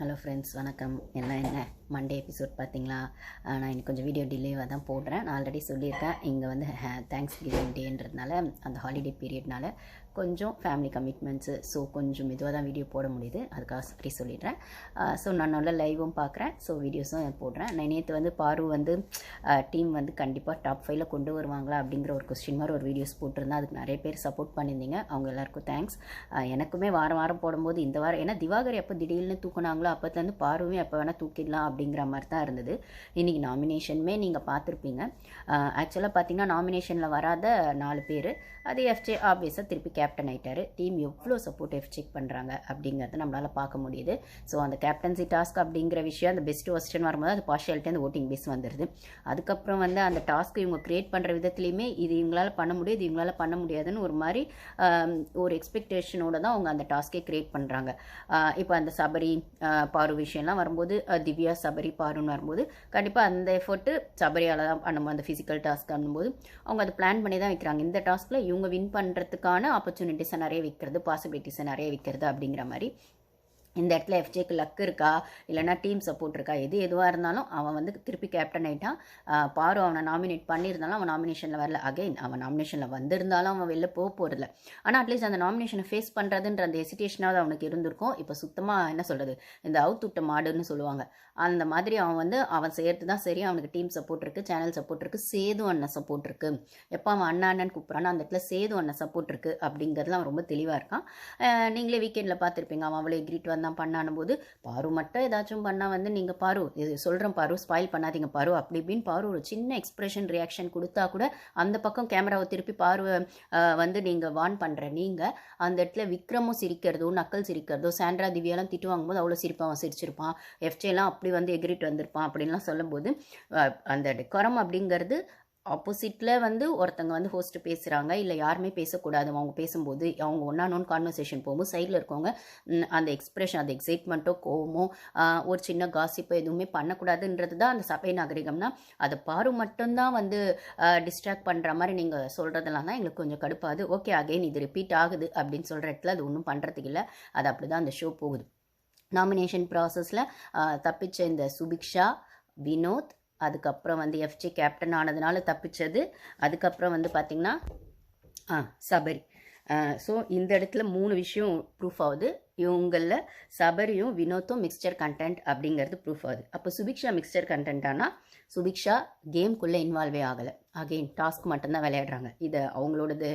Hello friends வணக்கம். என்ன என்ன? மண்டே எபிசோட் பார்த்தீங்களா? நான் இன்னைக்கு கொஞ்சம் வீடியோ டிலேவாக தான் போடுறேன். நான் ஆல்ரெடி சொல்லியிருக்கேன். இங்கே வந்து தேங்க்ஸ் கிவிங் டேன்றதுனால அந்த ஹாலிடே பீரியட்னால கொஞ்சம் ஃபேமிலி கமிட்மெண்ட்ஸு ஸோ கொஞ்சம் மெதுவாக தான் வீடியோ போட முடியுது. அதுக்காக சாரி சொல்லிடுறேன். ஸோ நான் நல்ல லைவும் பார்க்குறேன். ஸோ வீடியோஸும் போடுறேன். நான் நேற்று வந்து பாரு வந்து டீம் வந்து கண்டிப்பாக டாப் ஃபைவ்ல கொண்டு வருவாங்களா அப்படிங்கிற ஒரு கொஸ்டின் மாதிரி ஒரு வீடியோஸ் போட்டிருந்தேன். அதுக்கு நிறைய பேர் சப்போர்ட் பண்ணியிருந்தீங்க. அவங்க எல்லாருக்கும் தேங்க்ஸ் எனக்குமே வாரம் வாரம் போடும்போது இந்த வாரம் ஏன்னா திவாகர் எப்போ திடீர்னு தூக்குனாங்களோ அப்போத்துலேருந்து பாருவும் எப்போ வேணால் தூக்கிடலாம் அப்படிங்கிற மாதிரி தான் இருந்தது. இன்றைக்கி நாமினேஷனுமே நீங்கள் பார்த்துருப்பீங்க. ஆக்சுவலாக பார்த்தீங்கன்னா நாமினேஷனில் வராத நாலு பேர். அது எஃப்ஜே ஆப்வியஸாக திருப்பி கேப் கேப்டன் ஆயிட்டாரு. டீம் எவ்வளோ சப்போர்ட்டிவ் செக் பண்ணுறாங்க அப்படிங்கிறத நம்மளால் பார்க்க முடியுது. ஸோ அந்த கேப்டன்சி டாஸ்க் அப்படிங்கிற விஷயம் அந்த பெஸ்ட் ஒஸ்டன் வரும்போது அது பார்ஷியாலிட்டி அந்த ஓட்டிங் பேஸ் வந்துடுது அதுக்கப்புறம் வந்து அந்த டாஸ்க் இவங்க க்ரியேட் பண்ணுற விதத்துலையுமே இது இவங்களால பண்ண முடியாது இவங்களால பண்ண முடியாதுன்னு ஒரு மாதிரி ஒரு எக்ஸ்பெக்டேஷனோட தான் அவங்க அந்த டாஸ்க்கே க்ரியேட் பண்ணுறாங்க இப்போ அந்த சபரி பாரு விஷயம்லாம் வரும்போது திவ்யா சபரி பாருன்னு வரும்போது கண்டிப்பாக அந்த எஃபர்ட்டு சபரியால் தான் பண்ணும்போது அந்த ஃபிசிக்கல் டாஸ்க் பண்ணும்போது அவங்க அதை பிளான் பண்ணி தான் வைக்கிறாங்க. இந்த டாஸ்க்கில் இவங்க வின் பண்ணுறதுக்கான ஆப்பர்ச்சுனிட்டிஸை நிறைய வைக்கிறது பாசிபிலிட்டிஸை நிறைய விற்கிறது அப்படிங்கிற மாதிரி. இந்த இடத்துல எஃப்ஜேக்கு லக் இருக்கா? இல்லைனா டீம் சப்போர்ட் இருக்கா? எது எதுவாக இருந்தாலும் அவன் வந்து திருப்பி கேப்டன் ஆகிட்டான் பாரு அவனை நாமினேட் பண்ணியிருந்தாலும் அவன் நாமினேஷனில் வரல. அகைன் அவன் நாமினேஷனில் வந்திருந்தாலும் அவன் வெளில போக போகிறதில்ல ஆனால் அட்லீஸ்ட் அந்த நாமினேஷனை ஃபேஸ் பண்ணுறதுன்ற அந்த ஹெசிடேஷனாவது அவனுக்கு இருந்திருக்கும். இப்போ சுத்தமாக என்ன சொல்கிறது இந்த அவுத் விட்ட மாடுன்னு சொல்லுவாங்க. அந்த மாதிரி அவன் வந்து அவன் செய்கிறது தான் சரி. அவனுக்கு டீம் சப்போர்ட் இருக்குது சேனல் சப்போர்ட் இருக்குது சேது அண்ணன் சப்போர்ட் இருக்குது எப்போ அவன் அண்ணா அண்ணன் கூப்பிட்றானோ அந்த இடத்துல சேது அண்ணன் சப்போர்ட் இருக்குது அப்படிங்கிறதுல அவன் ரொம்ப தெளிவாக இருக்கான். நீங்களே வீக்கெண்டில் பார்த்துருப்பீங்க. அவன் அவ்வளோ எக்ரிட் வந்தான் பண்ணானும் போது பாரு மட்டும் ஏதாச்சும் பண்ணால் வந்து நீங்கள் பாரு இது சொல்கிறேன் பாரு ஸ்பாயில் பண்ணாதீங்க பாரு அப்படி இப்படின்னு பாரு ஒரு சின்ன எக்ஸ்பிரஷன் ரியாக்ஷன் கொடுத்தா கூட அந்த பக்கம் கேமராவை திருப்பி பார்வை வந்து நீங்கள் வான் பண்ணுற நீங்கள் அந்த இடத்துல விக்ரமும் சிரிக்கிறதோ நக்கல் சிரிக்கிறதோ சாண்ட்ரா திவ்யாலாம் திட்டு வாங்கும்போது அவ்வளோ சிரிப்பான் அவன் சிரிச்சிருப்பான். எஃப்ஜேலாம் அப்படி வந்து எகிரிட்டு வந்திருப்பான் அப்படின்லாம் சொல்லும்போது அந்த டெக்கரம் அப்படிங்கிறது ஆப்போசிட்டில் வந்து ஒருத்தங்க வந்து ஹோஸ்ட் பேசுகிறாங்க இல்லை யாருமே பேசக்கூடாது. அவங்க பேசும்போது அவங்க ஒன்றா நோன் ஒன் கான்வர்சேஷன் போகும்போது சைடில் இருக்கவங்க அந்த எக்ஸ்ப்ரெஷன் அந்த எக்ஸைட்மெண்ட்டோ கோவமோ ஒரு சின்ன காசிப்போ எதுவுமே பண்ணக்கூடாதுன்றது தான் அந்த சபை நாகரிகம்னா. அதை பாரு மட்டும்தான் வந்து டிஸ்ட்ராக்ட் பண்ணுற மாதிரி நீங்கள் சொல்கிறதெல்லாம் தான் எங்களுக்கு கொஞ்சம் கடுப்பாது ஓகே அகைன் இது ரிப்பீட் ஆகுது அப்படின்னு சொல்கிற இடத்துல அது ஒன்றும் பண்ணுறதுக்கு இல்லை. அது அப்படி தான் அந்த ஷோ போகுது. நாமினேஷன் ப்ராசஸில் தப்பிச்ச இந்த சுபிக்ஷா வினோத் அதுக்கப்புறம் வந்து எஃப்ஜி கேப்டன் ஆனதுனால தப்பிச்சது. அதுக்கப்புறம் வந்து பார்த்திங்கன்னா ஆ சபரி. ஸோ இந்த இடத்துல மூணு விஷயம் ப்ரூஃப் ஆகுது. இவங்களில் சபரியும் வினோத்தும் மிக்சர் கண்டென்ட் அப்படிங்கிறது ப்ரூஃப் ஆகுது. அப்போ சுபிக்ஷா மிக்சர் கண்டென்ட்டானா சுபிக்ஷா கேம்குள்ளே இன்வால்வே ஆகலை. அகெயின் டாஸ்க் மட்டும்தான் விளையாடுறாங்க. இதை அவங்களோடது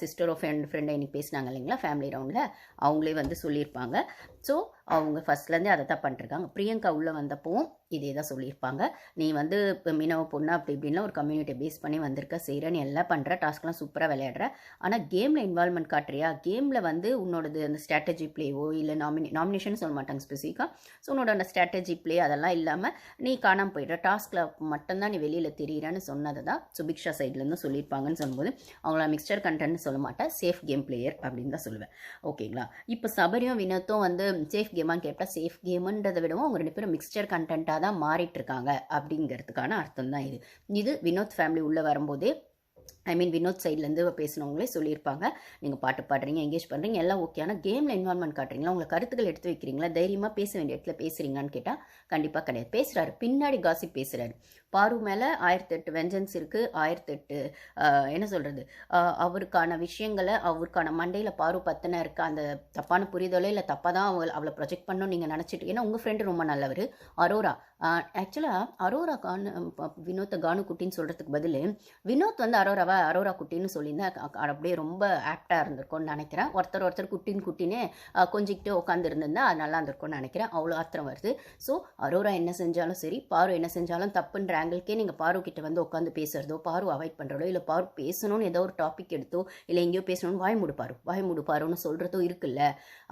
சிஸ்டர் ஆஃப் ஃப்ரெண்ட் ஃப்ரெண்டை இன்னைக்கு பேசினாங்க இல்லைங்களா? ஃபேமிலி ரவுண்டில் அவங்களே வந்து சொல்லியிருப்பாங்க. ஸோ அவங்க ஃபர்ஸ்ட்லேருந்தே அதை தான் பண்ணிருக்காங்க. பிரியங்கா உள்ளே வந்தப்பவும் இதே தான் சொல்லியிருப்பாங்க. நீ வந்து இப்போ மீனவ பொண்ணு அப்படி இப்படின்லாம் ஒரு கம்யூனிட்டி பேஸ் பண்ணி வந்திருக்க செய்கிற நீ எல்லாம் பண்ணுற டாஸ்க்லாம் சூப்பராக விளையாடுற. ஆனால் கேமில் இன்வால்மெண்ட் காட்டுறியா? கேமில் வந்து உன்னோடது அந்த ஸ்ட்ராட்டஜி ப்ளேவோ இல்லை நாமினே நாமினேஷன் சொல்ல மாட்டாங்க ஸ்பெசிஃபிக்காக ஸோ உன்னோட அந்த ஸ்ட்ராட்டஜி ப்ளே அதெல்லாம் இல்லாமல் நீ காணாமல் போயிடுற. டாஸ்கில் மட்டும்தான் நீ வெளியில் தெரியிறன்னு சொன்னதை தான் சுபிக்ஷா சைட்லேருந்து சொல்லியிருப்பாங்கன்னு சொல்லும்போது அவங்கள மிக்சர் கண்டென்ட்னு சொல்ல மாட்டேன். சேஃப் கேம் பிளேயர் அப்படின்னு தான் சொல்லுவேன். ஓகேங்களா இப்போ சபரியும் வினோத்தும் வந்து சேஃப் கேமான்னு கேட்டால் சேஃப் கேமுன்றதை விடவும் அவங்க ரெண்டு பேரும் மிக்சர் கண்டென்ட்டாக தான் மாறிட்டு இருக்காங்க அப்படிங்கிறதுக்கான அர்த்தம் தான் இது. இது வினோத் ஃபேமிலி உள்ளே வரும்போதே ஐ மீன் வினோத் சைட்லேருந்து பேசினவங்களே சொல்லியிருப்பாங்க. நீங்கள் பாட்டு பாடுறீங்க எங்கேஜ் பண்ணுறீங்க எல்லாம் ஓகே ஆனால் கேமில் இன்வால்மெண்ட் காட்டுறீங்களா? உங்களை கருத்துக்கள் எடுத்து வைக்கிறீங்களா? தைரியமாக பேச வேண்டிய இடத்துல பேசுகிறீங்களான்னு கேட்டால் கண்டிப்பாக கிடையாது. பேசுகிறாரு பின்னாடி காசிப் பேசுகிறாரு பாரு மேலே ஆயிரத்தெட்டு வெஞ்சன்ஸ் இருக்குது ஆயிரத்தெட்டு என்ன சொல்கிறது அவருக்கான விஷயங்களை அவருக்கான மண்டையில் பாரு பத்தின இருக்க அந்த தப்பான புரிதலோ இல்லை தப்பாக தான் அவள் அவளை ப்ரொஜெக்ட் பண்ணணும் நீங்கள் நினச்சிட்டு ஏன்னா உங்கள் ஃப்ரெண்டு ரொம்ப நல்லவர். அரோரா ஆக்சுவலாக அரோரா கானு வினோத்தை கானு குட்டின்னு சொல்கிறதுக்கு பதில் வினோத் வந்து அரோராவா அரோரா குட்டின்னு சொல்லியிருந்தா அப்படியே ரொம்ப ஆப்டாக இருந்திருக்கும்னு நினைக்கிறேன். ஒருத்தர் ஒருத்தர் குட்டின்னு குட்டின்னு கொஞ்சிக்கிட்டே கொஞ்சிக்கிட்டு உட்காந்து இருந்திருந்தா அது நல்லா இருந்திருக்கும்னு நினைக்கிறேன். அவ்வளோ ஆத்திரம் வருது. ஸோ அரோரா என்ன செஞ்சாலும் சரி பாரு என்ன செஞ்சாலும் தப்புன்ற ஆங்கிள்க்கே நீங்கள் பாரு கிட்ட வந்து உட்காந்து பேசுறதோ பாரு அவாய்ட் பண்ணுறதோ இல்லை பாரு பேசணும்னு ஏதோ ஒரு டாபிக் எடுத்தோ இல்லை எங்கேயோ பேசணும்னு வாய் மூடு வாய் மூடு பாருன்னு சொல்கிறதோ இருக்குல்ல.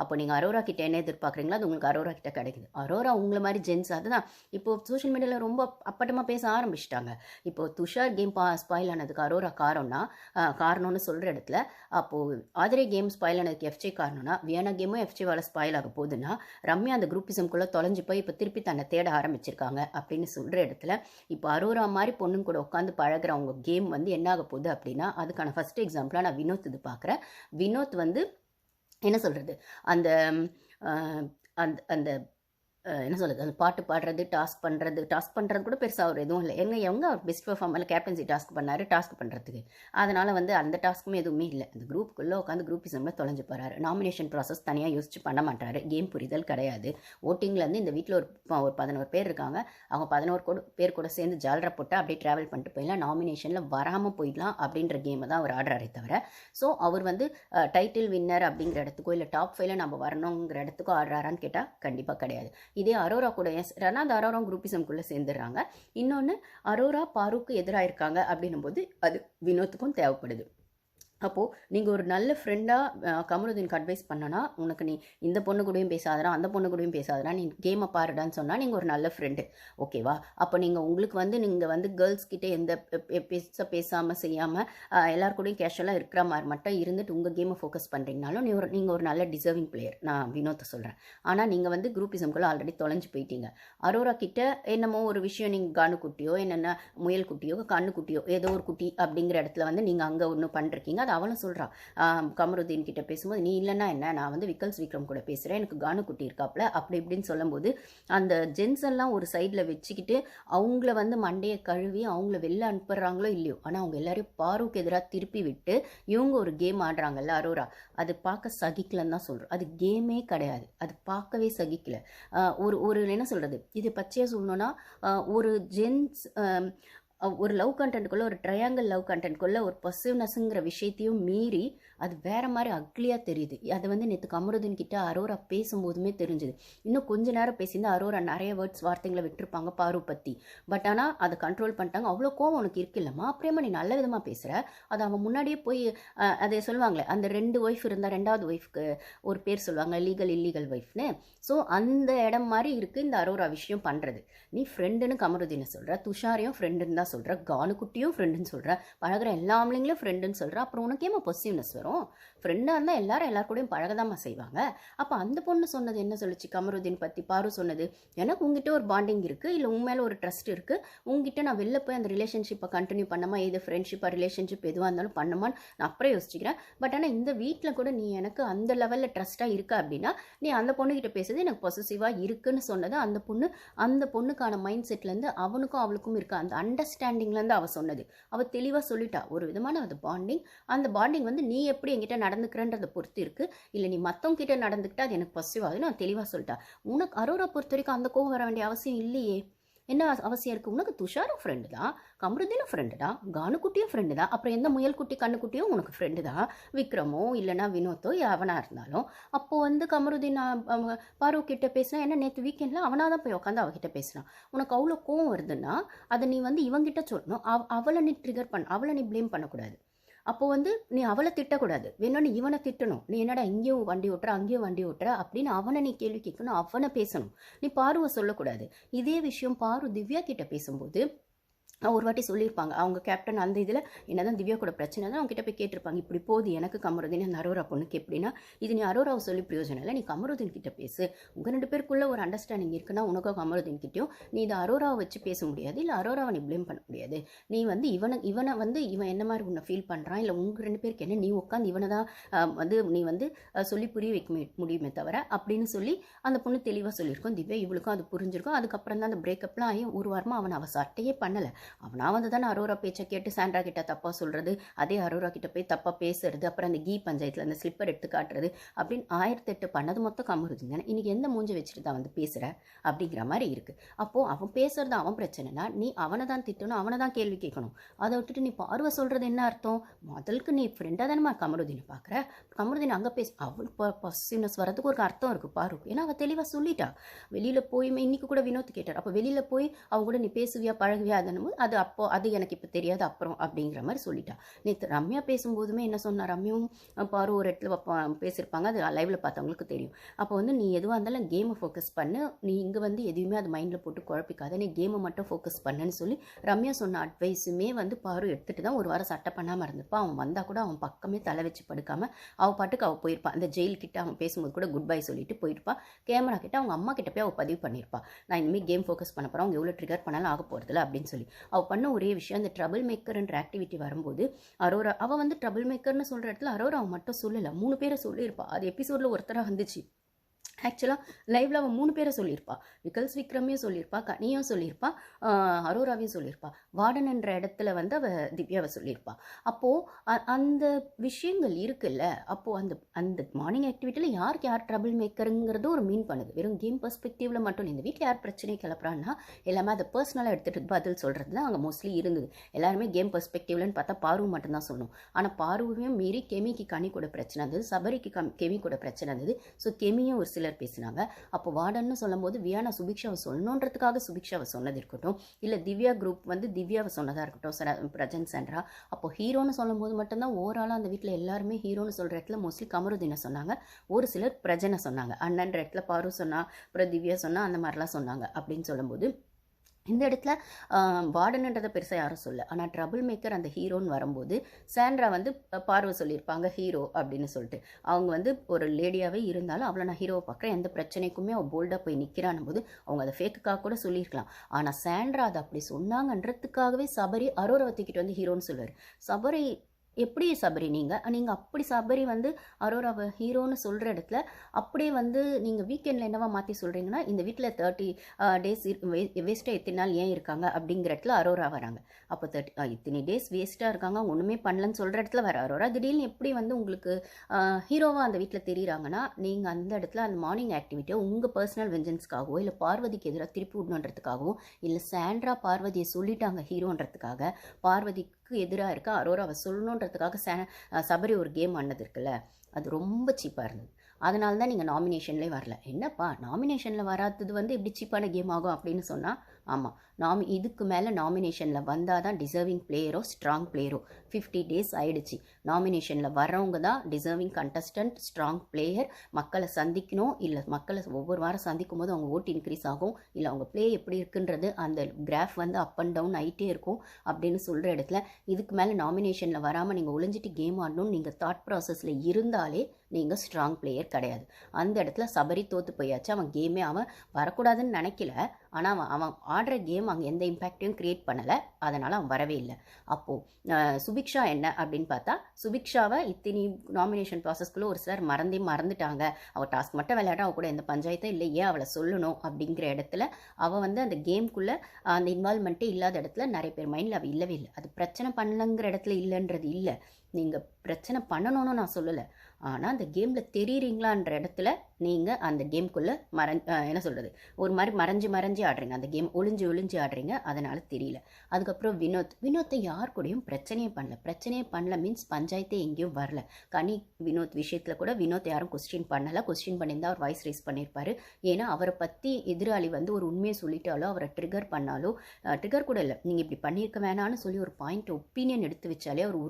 அப்போ நீங்கள் அரோரா கிட்ட என்ன எதிர்பார்க்குறீங்களோ அது உங்களுக்கு அரோரா கிட்ட கிடைக்குது. அரோரா உங்களை மாதிரி ஜென்ஸ் அதுதான். இப்போ சோஷியல் மீடியாவில் ரொம்ப அப்பட்டமாக பேச ஆரம்பிச்சிட்டாங்க. இப்போ துஷார் கேம் பா ஸ்பாயில் ஆனதுக்கு அரோரா காரணம்னா காரணம்னு சொல்கிற இடத்துல அப்போது ஆதிரை கேம் ஸ்பாயில் ஆனதுக்கு எஃப்ஜே காரணம்னா வியனா கேமும் எஃப்ஜேவால் ஸ்பாயில் ஆக போகுதுன்னா ரம்யா அந்த குரூப்பிசம்குள்ளே தொலைஞ்சு போய் இப்போ திருப்பி தன்னை தேட ஆரம்பிச்சிருக்காங்க அப்படின்னு சொல்கிற இடத்துல இப்போ அரோரா மாதிரி பொண்ணுங்க கூட உட்காந்து பழகுறவங்க கேம் வந்து என்ன ஆக போகுது அப்படின்னா அதுக்கான ஃபஸ்ட் எக்ஸாம்பிளாக நான் வினோத் இது பார்க்குறேன் வினோத் வந்து என்ன சொல்கிறது அந்த அந்த அந்த என்ன சொல்கிறது அந்த பாட்டு பாடுறது டாஸ்க் பண்ணுறது டாஸ்க் பண்ணுறது கூட பெருசாக ஒரு எதுவும் இல்லை. எங்க எவங்க அவர் பெஸ்ட் பெர்ஃபார்மரில் கேப்டன்சி டாஸ்க் பண்ணார் டாஸ்க் பண்ணுறதுக்கு அதனால் வந்து அந்த டாஸ்க்குமே எதுவுமே இல்லை. அந்த குரூப்புக்குள்ளே உட்காந்து குரூப்பிசமில் தொலைஞ்சு போகிறாரு நாமினேஷன் ப்ராசஸ் தனியாக யோசிச்சு பண்ண மாட்டாரு. கேம் புரிதல் கிடையாது. ஓட்டிங்லேருந்து இந்த வீட்டில் ஒரு ஒரு பதினோரு பேர் இருக்காங்க. அவங்க பதினோரு கூட பேர் கூட சேர்ந்து ஜாலரை போட்டு அப்படியே ட்ராவல் பண்ணிட்டு போயிடலாம். நாமினேஷனில் வராமல் போயிடலாம் அப்படின்ற கேமை தான் அவர் ஆடுறாரே தவிர. ஸோ அவர் வந்து டைட்டில் வின்னர் அப்படிங்கிற இடத்துக்கோ இல்லை டாப் ஃபைவ்ல நம்ம வரணுங்கிற இடத்துக்கோ ஆடுறாரான்னு கேட்டால் கண்டிப்பாக கிடையாது. இதே அரோரா கூட எஸ் ரெனாந்து அரோரா குரூப்பிசம்குள்ளே சேர்ந்துடுறாங்க. இன்னொன்று அரோரா பாருக்கு எதிராக இருக்காங்க அப்படின்னும் போது அது வினோத்துக்கும் தேவைப்படுது. அப்போது நீங்கள் ஒரு நல்ல ஃப்ரெண்டாக கமருதீனுக்கு அட்வைஸ் பண்ணனா உனக்கு நீ இந்த பொண்ணு கூடயும் பேசாதடா அந்த பொண்ணு கூடயும் பேசாதடா நீ கேமை பாருடான்னு சொன்னால் நீங்கள் ஒரு நல்ல ஃப்ரெண்டு ஓகேவா அப்போ நீங்கள் உங்களுக்கு வந்து நீங்கள் வந்து கேர்ள்ஸ் கிட்டே எந்த பேச பேசாமல் செய்யாமல் எல்லார் கூடயும் கேஷுவலாக இருக்கிற மாதிரி மட்டும் இருந்துட்டு உங்கள் கேமை ஃபோக்கஸ் பண்ணுறீங்கனாலும் நீ ஒரு நீங்கள் ஒரு நல்ல டிசர்விங் பிளேயர் நான் வினோத்தை சொல்கிறேன் ஆனால் நீங்கள் வந்து குரூப்பிசம்குள்ளே ஆல்ரெடி தொலைஞ்சு போயிட்டீங்க. அரோரா கிட்ட என்னமோ ஒரு விஷயம் நீங்கள் கானு குட்டியோ என்னென்ன முயல் குட்டியோ கண்ணு குட்டியோ ஏதோ ஒரு குட்டி அப்படிங்கிற இடத்துல வந்து நீங்கள் அங்கே ஒன்று பண்ணிருக்கீங்க. அது அவளும் சொல்கிறா கமருதீன் கிட்ட பேசும்போது நீ இல்லைன்னா என்ன? நான் வந்து விக்கல்ஸ் விக்ரம் கூட பேசுகிறேன் எனக்கு கானு குட்டி அப்படி இப்படின்னு சொல்லும்போது அந்த ஜென்ஸ் எல்லாம் ஒரு சைடில் வச்சுக்கிட்டு அவங்கள வந்து மண்டையை கழுவி அவங்கள வெளில அனுப்புறாங்களோ இல்லையோ ஆனால் அவங்க எல்லாரையும் பாருக்கு எதிராக திருப்பி விட்டு இவங்க ஒரு கேம் ஆடுறாங்கல்ல அரோரா அது பார்க்க சகிக்கலன்னு தான் சொல்கிறோம் அது கேமே கிடையாது. அது பார்க்கவே சகிக்கல. ஒரு ஒரு என்ன சொல்கிறது இது பச்சையாக சொல்லணும்னா ஒரு ஜென்ஸ் ஒரு லவ் கண்டென்ட்குள்ளே ஒரு ட்ரையாங்கிள் லவ் கண்டென்ட்குள்ளே ஒரு பசிவ்னஸ்ங்கிற விஷயத்தையும் மீறி அது வேற மாதிரி அக்லியாக தெரியுது. அது வந்து நேற்று கமருதீன் கிட்ட அரோரா பேசும்போதுமே தெரிஞ்சுது. இன்னும் கொஞ்ச நேரம் பேசியிருந்தால் அரோரா நிறைய வேர்ட்ஸ் வார்த்தைகளை விட்டுருப்பாங்க பாரு பற்றி பட் ஆனால் அதை கண்ட்ரோல் பண்ணிட்டாங்க. அவ்வளோ கோவம் உனக்கு இருக்கில்லம்மா அப்புறமா நீ நல்ல விதமாக பேசுகிற அது அவன் முன்னாடியே போய் அதை சொல்லுவாங்களே அந்த ரெண்டு ஒய்ஃப் இருந்தால் ரெண்டாவது ஒய்ஃப்க்கு ஒரு பேர் சொல்லுவாங்க லீகல் இல்லீகல் ஒய்ஃப்னு ஸோ அந்த இடம் மாதிரி இருக்குது இந்த அரோரா விஷயம் பண்ணுறது நீ ஃப்ரெண்டுன்னு கமருதீனை சொல்கிற துஷாரையும் ஃப்ரெண்டுன்னு தான் சொல்கிற கானுக்குட்டியும் ஃப்ரெண்டுன்னு சொல்கிற பழகுற எல்லா ஆம்பளைங்களும் ஃப்ரெண்டுன்னு சொல்கிற அப்புறம் உனக்கு ஏமா பொசிவ்னஸ் வரும்? ஃப்ரெண்டாக இருந்தால் எல்லாரும் எல்லார் கூடயும் பழகதாம்மா செய்வாங்க. அப்போ அந்த பொண்ணு சொன்னது என்ன சொல்லிச்சு? கமருதீன் பற்றி பாரு சொன்னது. எனக்கு உங்ககிட்ட ஒரு பாண்டிங் இருக்குது இல்லை உன் மேலே ஒரு ட்ரஸ்ட் இருக்குது உங்ககிட்ட நான் வெளில போய் அந்த ரிலேஷன்ஷிப்பை கண்டினியூ பண்ணமா எது ஃப்ரெண்ட்ஷிப்பாக ரிலேஷன்ஷிப் எதுவாக இருந்தாலும் பண்ணமான்னு நான் அப்புறம் யோசிச்சுக்கிறேன். பட் ஆனால் இந்த வீட்டில் கூட நீ எனக்கு அந்த லெவலில் ட்ரஸ்ட்டாக இருக்க அப்படின்னா நீ அந்த பொண்ணுக்கிட்ட பேசுறது எனக்கு பொசசிவாக இருக்குன்னு சொன்னது அந்த பொண்ணு அந்த பொண்ணுக்கான மைண்ட் செட்லேருந்து அவனுக்கும் அவளுக்கும் இருக்க அந்த அண்டர்ஸ்டாண்டிங்லேருந்து அவள் சொன்னது. அவள் தெளிவாக சொல்லிட்டா. ஒரு விதமான அது பாண்டிங் அந்த பாண்டிங் வந்து நீ எப்படி என்கிட்ட நடந்துக்கிறேன்றதை பொறுத்து இருக்குது இல்லை நீ மற்றவங்க கிட்ட நடந்துக்கிட்டா அது எனக்கு பாசிட்டிவ் ஆகுது நான் தெளிவாக சொல்லிட்டேன் உனக்கு அரோரா பொறுத்த வரைக்கும் அந்த கோவம் வர வேண்டிய அவசியம் இல்லையே. என்ன அவசியம் இருக்குது உனக்கு துஷாரும் ஃப்ரெண்டு தான் கமருதீனும் ஃப்ரெண்டு தான் கானுக்குட்டியும் ஃப்ரெண்டு தான் அப்புறம் எந்த முயல்குட்டி கண்ணுக்குட்டியும் உனக்கு ஃப்ரெண்டு தான் விக்ரமோ இல்லைனா வினோத்தோ எவனாக இருந்தாலும். அப்போது வந்து கமருதீன் அஹ், பாரு கிட்ட பேசினா என்ன நேற்று வீக்கெண்டில் அவனாக தான் போய் உட்காந்து அவகிட்ட பேசினான். உனக்கு அவ்வளோ கோவம் வருதுன்னா அதை நீ வந்து இவங்கிட்ட சொல்லணும். அவ அவளை நீ ட்ரிகர் பண்ண அவளை நீ ப்ளேம் பண்ணக்கூடாது. அப்போ வந்து நீ அவளை திட்டக்கூடாது. வேணும்னு இவனை திட்டணும். நீ என்னடா இங்கேயும் வண்டி ஓட்டுற அங்கேயும் வண்டி ஓட்டுற? அப்படின்னு அவனை நீ கேள்வி கேட்கணும் அவனை பேசணும். நீ பாருவை சொல்லக்கூடாது. இதே விஷயம் பாரு திவ்யா கிட்ட பேசும்போது ஒரு வாட்டி சொல்லியிருப்பாங்க. அவங்க கேப்டன் அந்த இதில் என்னதான் திவ்யா கூட பிரச்சனை தான் அவங்ககிட்ட போய் கேட்டிருப்பாங்க. இப்படி போகுது எனக்கு கமருதீன் அந்த அரோரா பொண்ணுக்கு எப்படின்னா இது நீ அரோராவை சொல்லி பிரயோஜனம் இல்லை நீ கமருதீன் கிட்ட பேசு. உங்கள் ரெண்டு பேருக்குள்ளே ஒரு அண்டர்ஸ்டாண்டிங் இருக்குன்னா உனக்கோ கமருதீன் கிட்டையும் நீ இதை அரோராவை வச்சு பேச முடியாது இல்லை அரோராவை நீ ப்ளேம் பண்ண முடியாது. நீ வந்து இவனை இவனை வந்து இவன் என்ன மாதிரி உன்னை ஃபீல் பண்ணுறான் இல்லை உங்கள் ரெண்டு பேருக்கு என்ன நீ உட்காந்து இவனை தான் வந்து நீ வந்து சொல்லி புரிய வைக்க முடியுமே தவிர அப்படின்னு சொல்லி அந்த பொண்ணு தெளிவாக சொல்லியிருக்கோம். திவ்யா இவளுக்கும் அது புரிஞ்சிருக்கும். அதுக்கப்புறம் தான் அந்த பிரேக்கப்லாம் ஆகி ஒரு வாரமாக அவன் அவள் சட்டையே பண்ணலை. அவனா வந்து தானே அரோரா பேச்சை கேட்டு சாண்ட்ரா கிட்ட தப்பாக சொல்கிறது அதே அரோரா கிட்ட போய் தப்பாக பேசுறது அப்புறம் அந்த கீ பஞ்சாயத்தில் அந்த ஸ்லிப்பர் எடுத்து காட்டுறது அப்படின்னு ஆயிரத்தெட்டு பண்ணது மொத்தம் கமருது தானே இன்னைக்கு எந்த மூஞ்சி வச்சுட்டு தான் வந்து பேசுகிற அப்படிங்கிற மாதிரி இருக்குது அப்போது அவன் பேசுறது அவன் பிரச்சனைனா நீ அவனை தான் திட்டணும் அவனை தான் கேள்வி கேட்கணும். அதை விட்டுட்டு நீ பார்வை சொல்கிறது என்ன அர்த்தம்? முதலுக்கு நீ ஃப்ரெண்டாக தானே கமருதீனை பார்க்குற கமருதீன் அங்கே பேச. அவள் பசினஸ் வரதுக்கு ஒரு அர்த்தம் இருக்குது பாரு. ஏன்னா அவள் தெளிவாக சொல்லிட்டா. வெளியில் போய் இன்னைக்கு கூட வினோத் கேட்டார். அப்போ வெளியில் போய் அவங்க கூட நீ பேசுவியா பழகுவியா அதனும் அது அப்போ அது எனக்கு இப்போ தெரியாது அப்புறம் அப்படிங்கிற மாதிரி சொல்லிட்டா. நேற்று ரம்யா பேசும்போதுமே என்ன சொன்னா ரம்யாவும் பாரு ஒரு இடத்துல பேசியிருப்பாங்க அது லைவில் பார்த்தவங்களுக்கு தெரியும். அப்போ வந்து நீ எதுவாக இருந்தாலும் கேமை ஃபோக்கஸ் பண்ணு. நீ இங்கே வந்து எதுவுமே அது மைண்டில் போட்டு குழப்பிக்காத. நீ கேமை மட்டும் ஃபோக்கஸ் பண்ணுன்னு சொல்லி ரம்யா சொன்ன அட்வைஸுமே வந்து பாரு எடுத்துகிட்டு தான் ஒரு வாரம் சட்டை பண்ணாமல் இருந்திருப்பா. அவன் வந்தால் கூட அவன் பக்கமே தலை வச்சு படுக்காமல் அவள் பாட்டுக்கு அவள் போயிருப்பான் அந்த ஜெயில்கிட்ட அவன் பேசும்போது கூட குட் பை சொல்லிட்டு போயிருப்பான் கேமரா கிட்ட அவங்க அம்மா கிட்ட போய் அவள் பதிவு பண்ணியிருப்பா. நான் இனிமேல் கேம் ஃபோக்கஸ் பண்ண போகிறேன் அவங்க எவ்வளோ ட்ரிகர் பண்ணாலும் ஆக போகிறதில்ல அப்படின்னு சொல்லி. அவள் பண்ண ஒரே விஷயம் அந்த ட்ரபிள் மேக்கர்ன்ற ஆக்டிவிட்டி வரும்போது அரோரா அவள் வந்து ட்ரபிள் மேக்கர்னு சொல்கிற இடத்துல அரோரா அவன் மட்டும் சொல்லலை. மூணு பேரை சொல்லியிருப்பா. அது எபிசோடில் ஒருத்தராக வந்துச்சு. ஆக்சுவலாக லைவ்ல அவன் மூணு பேரை சொல்லியிருப்பா. விகல்ஸ் விக்ரமையும் சொல்லியிருப்பா கனியும் சொல்லியிருப்பா அரோராவையும் சொல்லியிருப்பா. வார்டன் என்ற இடத்துல வந்து அவ திவ்யாவை சொல்லியிருப்பா. அப்போது அந்த விஷயங்கள் இருக்குல்ல அப்போது அந்த அந்த மார்னிங் ஆக்டிவிட்டியில் யாருக்கு யார் ட்ரபிள் மேக்கருங்கிறது ஒரு மீன் பண்ணுது. வெறும் கேம் பெர்ஸ்பெக்டிவில் மட்டும் இந்த வீட்டில் யார் பிரச்சனை கிளப்புறான்னா எல்லாமே அதை பர்சனலாக எடுத்துகிட்டு பதில் சொல்கிறது தான் அங்கே மோஸ்ட்லி இருந்தது. எல்லாருமே கேம் பர்ஸ்பெக்டிவ்லன்னு பார்த்தா பார்வு மட்டும்தான் சொன்னோம். ஆனால் பார்வையும் மீறி கெமிக்கு கனி கூட பிரச்சனை இருந்தது சபரிக்கு கம் கெமி கூட பிரச்சனை இருந்தது. ஸோ கெமியும் ஒரு சில சிலர் பேசினாங்க. அப்போ வார்டன்னு சொல்லும்போது வியானா சுபிக்ஷாவை சொல்லணுன்றதுக்காக சுபிக்ஷாவை சொன்னது இருக்கட்டும் இல்லை திவ்யா குரூப் வந்து திவ்யாவை சொன்னதாக இருக்கட்டும். சர பிரஜன் சென்ட்ரா. அப்போ ஹீரோன்னு சொல்லும்போது மட்டும்தான் ஓவராலாக அந்த வீட்டில் எல்லாருமே ஹீரோன்னு சொல்கிற இடத்துல மோஸ்ட்லி கமருதீனை சொன்னாங்க. ஒரு சிலர் பிரஜனை சொன்னாங்க. அண்ணன்ற இடத்துல பாரு சொன்னா அப்புறம் திவ்யா சொன்னா அந்த மாதிரிலாம் சொன்னாங்க. அப்படின்னு சொல்லும்போது இந்த இடத்துல வார்டனுன்றதை பெருசாக யாரும் சொல்ல ஆனால் ட்ரபிள் மேக்கர் அந்த ஹீரோன்னு வரும்போது சாண்ட்ரா வந்து பார்வை சொல்லியிருப்பாங்க ஹீரோ அப்படின்னு சொல்லிட்டு. அவங்க வந்து ஒரு லேடியாகவே இருந்தாலும் அவளை நான் ஹீரோவை பார்க்குறேன் எந்த பிரச்சனைக்குமே அவள் போல்டாக போய் நிற்கிறான் போது அவங்க அதை ஃபேக்குக்காக கூட சொல்லியிருக்கலாம். ஆனால் சாண்ட்ரா அதை அப்படி சொன்னாங்கன்றதுக்காகவே சபரி அரோரவத்திக்கிட்டு வந்து ஹீரோன்னு சொல்லுவார். சபரி எப்படி சபரி? நீங்கள் நீங்கள் அப்படி சபரி வந்து அரோராவை ஹீரோன்னு சொல்கிற இடத்துல அப்படியே வந்து நீங்கள் வீக்கெண்டில் என்னவா மாற்றி சொல்கிறீங்கன்னா இந்த வீட்டில் தேர்ட்டி டேஸ் வேஸ்ட்டாக எத்தனை நாள் ஏன் இருக்காங்க அப்படிங்கிற இடத்துல அரோரா வராங்க. அப்போ தேர்ட்டி இத்தனை டேஸ் வேஸ்ட்டாக இருக்காங்க ஒன்றுமே பண்ணலன்னு சொல்கிற இடத்துல வர அரோரா திடீர்னு எப்படி வந்து உங்களுக்கு ஹீரோவாக அந்த வீட்டில் தெரியுறாங்கன்னா நீங்கள் அந்த இடத்துல அந்த மார்னிங் ஆக்டிவிட்டியை உங்கள் பர்சனல் வெஞ்சன்ஸ்க்காகவோ இல்லை பார்வதிக்கு எதிராக திருப்பி விடணுன்றதுக்காகவோ இல்லை சாண்ட்ரா பார்வதியை சொல்லிட்டாங்க ஹீரோன்றதுக்காக பார்வதிக்கு எதிராக இருக்க? அரோராவை சொல்லணுன்றதுக்காக ச சபரி ஒரு கேம் ஆனது இருக்குல்ல? அது ரொம்ப சீப்பாக இருந்தது. அதனால தான் நீங்கள் நாமினேஷன்லேயே வரல. என்னப்பா? நாமினேஷனில் வராதது வந்து எப்படி சீப்பான கேம் ஆகும் அப்படின்னு சொன்னால் ஆமாம் நாமி இதுக்கு மேலே நாமினேஷனில் வந்தால் தான் டிசர்விங் பிளேயரோ ஸ்ட்ராங் பிளேயரோ ஃபிஃப்டி டேஸ் ஆயிடுச்சு. நாமினேஷனில் வரவங்க தான் டிசர்விங் கண்டஸ்டன்ட் ஸ்ட்ராங் பிளேயர் மக்களை சந்திக்கணும். இல்லை மக்களை ஒவ்வொரு வாரம் சந்திக்கும் போது அவங்க ஓட்டு இன்க்ரீஸ் ஆகும். இல்லை அவங்க ப்ளே எப்படி இருக்குன்றது அந்த கிராஃப் வந்து அப் அண்ட் டவுன் ஆகிட்டே இருக்கும் அப்படின்னு சொல்கிற இடத்துல இதுக்கு மேலே நாமினேஷனில் வராமல் நீங்கள் ஒளிஞ்சிட்டு கேம் ஆடணும்னு நீங்கள் தாட் ப்ராசஸில் இருந்தாலே நீங்கள் ஸ்ட்ராங் பிளேயர் கிடையாது. அந்த இடத்துல சபரி தோற்று போயாச்சு. அவன் கேமே அவன் வரக்கூடாதுன்னு நினைக்கல. ஆனால் அவன் அவன் ஆடுற கேம் அங்கே எந்த இம்பேக்டையும் க்ரியேட் பண்ணலை. அதனால் அவன் வரவே இல்லை. அப்போது சுபிக்ஷா என்ன அப்படின்னு பார்த்தா சுபிக்ஷாவை இத்தனி நாமினேஷன் ப்ராசஸ்க்குள்ளே ஒரு சிலர் மறந்தே மறந்துட்டாங்க. அவள் டாஸ்க் மட்டும் விளையாட அவள் கூட எந்த பஞ்சாயத்தும் இல்லை. ஏன் அவளை சொல்லணும் அப்படிங்கிற இடத்துல அவள் வந்து அந்த கேம்குள்ளே அந்த இன்வால்மெண்ட்டே இல்லாத இடத்துல நிறைய பேர் மைண்டில் அவள் இல்லவே இல்லை. அது பிரச்சனை பண்ணலங்கிற இடத்துல இல்லைன்றது இல்லை. நீங்கள் பிரச்சனை பண்ணணும்னு நான் சொல்லலை. ஆனால் அந்த கேமில் தெரியுறீங்களான்ற இடத்துல நீங்கள் அந்த கேம்குள்ளே மறைஞ் என்ன சொல்கிறது ஒரு மாதிரி மறைஞ்சு மறைஞ்சு ஆடுறீங்க. அந்த கேம் ஒளிஞ்சு ஒளிஞ்சு ஆடுறீங்க. அதனால் தெரியல. அதுக்கப்புறம் வினோத். வினோத்தை யார் கூடயும் பிரச்சனையே பண்ணல. பிரச்சனையே பண்ணல மீன்ஸ் பஞ்சாயத்தே எங்கேயும் வரல. கனி வினோத் விஷயத்தில் கூட வினோத் யாரும் கொஸ்டின் பண்ணலை. கொஸ்டின் பண்ணியிருந்தால் அவர் வாய்ஸ் ரைஸ் பண்ணியிருப்பாரு. ஏன்னா அவரை பற்றி எதிராளி வந்து ஒரு உண்மையை சொல்லிட்டாலோ அவரை ட்ரிகர் பண்ணாலோ ட்ரிகர் கூட இல்லை. நீங்கள் இப்படி பண்ணியிருக்க வேணான்னு சொல்லி ஒரு பாயிண்ட் ஒப்பீனியன் எடுத்து வச்சாலே அவர் ஒரு